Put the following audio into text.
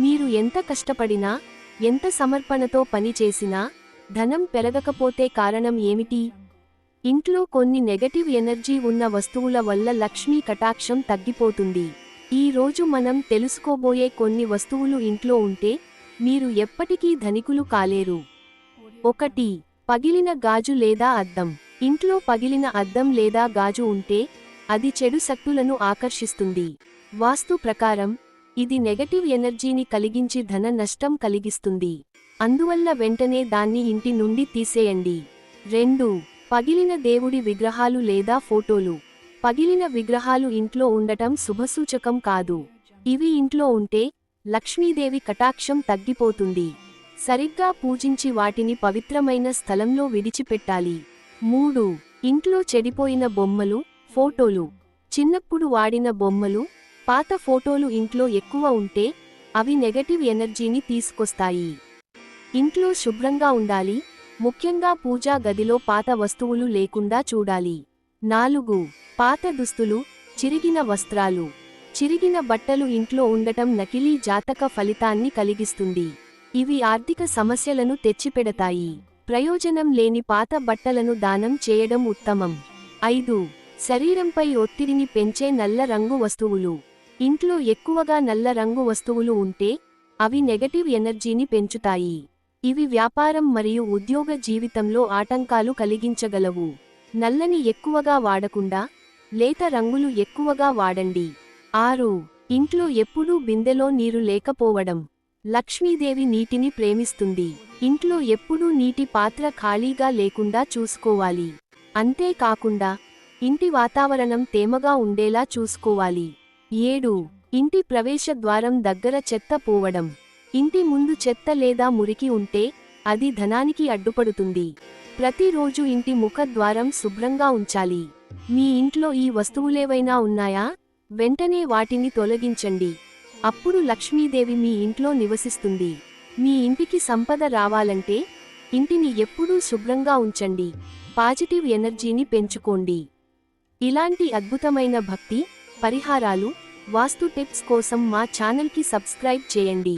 మీరు ఎంత కష్టపడినా ఎంత సమర్పణతో పని చేసినా ధనం పెరగకపోతే కారణం ఏమిటి? ఇంట్లో కొన్ని నెగటివ్ ఎనర్జీ ఉన్న వస్తువుల వల్ల లక్ష్మీ కటాక్షం తగ్గిపోతుంది. ఈ రోజు మనం తెలుసుకోబోయే కొన్ని వస్తువులు ఇంట్లో ఉంటే మీరు ఎప్పటికీ ధనికులు కాలేరు. ఒకటి పగిలిన గాజు లేదా అద్దం. ఇంట్లో పగిలిన అద్దం లేదా గాజు ఉంటే అది చెడు శక్తులను ఆకర్షిస్తుంది. వాస్తు ప్రకారం ఇది నెగటివ్ ఎనర్జీని కలిగించి ధన నష్టం కలిగిస్తుంది. అందువల్ల వెంటనే దాన్ని ఇంటి నుండి తీసేయండి. రెండు పగిలిన దేవుడి విగ్రహాలు లేదా ఫోటోలు. పగిలిన విగ్రహాలు ఇంట్లో ఉండటం శుభసూచకం కాదు. ఇవి ఇంట్లో ఉంటే లక్ష్మీదేవి కటాక్షం తగ్గిపోతుంది. సరిగ్గా పూజించి వాటిని పవిత్రమైన స్థలంలో విడిచిపెట్టాలి. మూడు ఇంట్లో చెడిపోయిన బొమ్మలు ఫోటోలు. చిన్నప్పుడు వాడిన బొమ్మలు పాత ఫోటోలు ఇంట్లో ఎక్కువ ఉంటే అవి నెగటివ్ ఎనర్జీని తీసుకొస్తాయి. ఇంట్లో శుభ్రంగా ఉండాలి ముఖ్యంగా పూజా గదిలో పాత వస్తువులు లేకుండా చూడాలి. నాలుగు పాత దుస్తులు చిరిగిన వస్త్రాలు. చిరిగిన బట్టలు ఇంట్లో ఉండటం నకిలీ జాతక ఫలితాన్ని కలిగిస్తుంది. ఇవి ఆర్థిక సమస్యలను తెచ్చిపెడతాయి. ప్రయోజనం లేని పాత బట్టలను దానం చేయడం ఉత్తమం. ఐదు శరీరంపై ఒత్తిడిని పెంచే నల్ల రంగు వస్తువులు. ఇంట్లో ఎక్కువగా నల్ల రంగు వస్తువులు ఉంటే అవి నెగటివ్ ఎనర్జీని పెంచుతాయి. ఇవి వ్యాపారం మరియు ఉద్యోగ జీవితంలో ఆటంకాలు కలిగించగలవు. నల్లని ఎక్కువగా వాడకుండా లేత రంగులు ఎక్కువగా వాడండి. ఆరు ఇంట్లో ఎప్పుడూ బిందెలో నీరు లేకపోవడం. లక్ష్మీదేవి నీటిని ప్రేమిస్తుంది. ఇంట్లో ఎప్పుడూ నీటి పాత్ర ఖాళీగా లేకుండా చూసుకోవాలి. అంతేకాకుండా ఇంటి వాతావరణం తేమగా ఉండేలా చూసుకోవాలి. ఏడు ఇంటి ప్రవేశ ద్వారం దగ్గర చెత్త పోవడం. ఇంటి ముందు చెత్త లేదా మురికి ఉంటే అది ధనానికి అడ్డుపడుతుంది. ప్రతిరోజు ఇంటి ముఖద్వారం శుభ్రంగా ఉంచాలి. మీ ఇంట్లో ఈ వస్తువులేవైనా ఉన్నాయా? వెంటనే వాటిని తొలగించండి. అప్పుడు లక్ష్మీదేవి మీ ఇంట్లో నివసిస్తుంది. మీ ఇంటికి సంపద రావాలంటే ఇంటిని ఎప్పుడూ శుభ్రంగా ఉంచండి. పాజిటివ్ ఎనర్జీని పెంచుకోండి. ఇలాంటి అద్భుతమైన భక్తి పరిహారాలు వాస్తు టిప్స్ కోసం మా ఛానల్కి సబ్స్క్రైబ్ చేయండి.